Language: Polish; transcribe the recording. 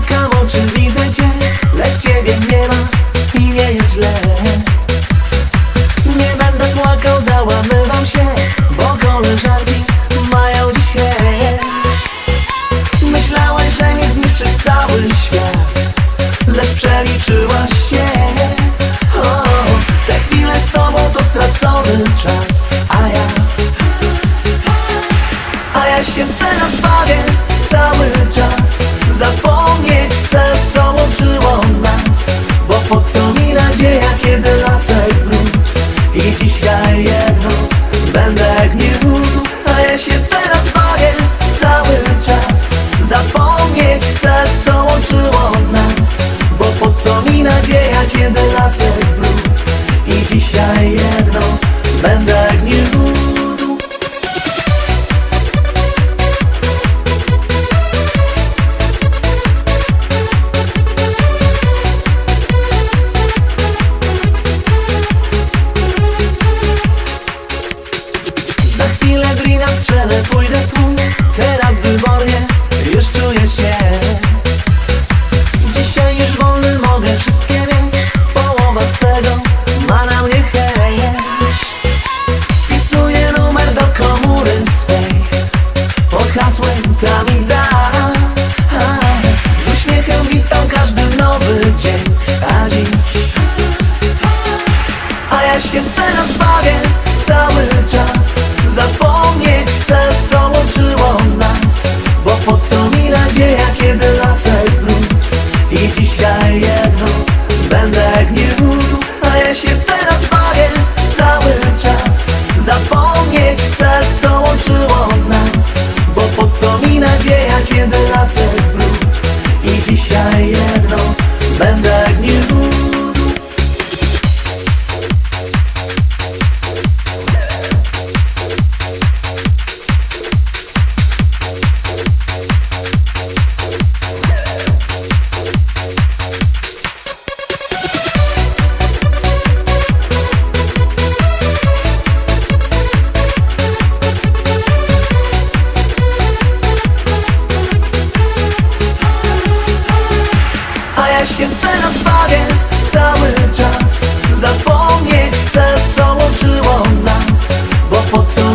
Zamykam oczy, widzę cię Lecz ciebie nie ma i nie jest źle. Nie będę płakał, załamywam się Bo koleżanki mają dziś chęć Myślałeś, że mi zniszczysz cały świat Lecz przeliczyłaś się. O, Te chwile z tobą to stracony czas. piasek brud I dzisiaj będę Za chwilę drina strzelę, pójdę w tłum. Teraz wybaw słęta mi da Z uśmiechem witam każdy nowy dzień. tienda 없어.